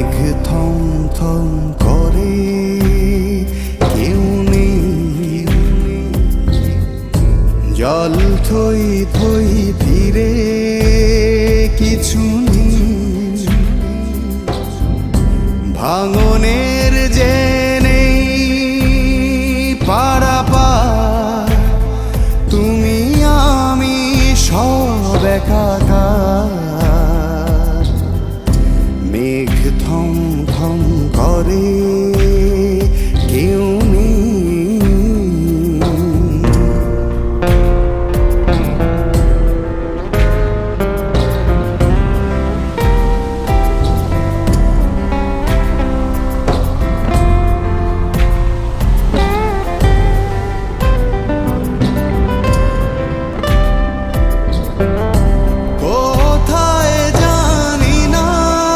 মেঘ থম থম করে, কেউ নেই। জল থই থই ফিরে, কিছু ভাঙনের যে নেই পারাপার তুমি আমি সব একাকার। thông thông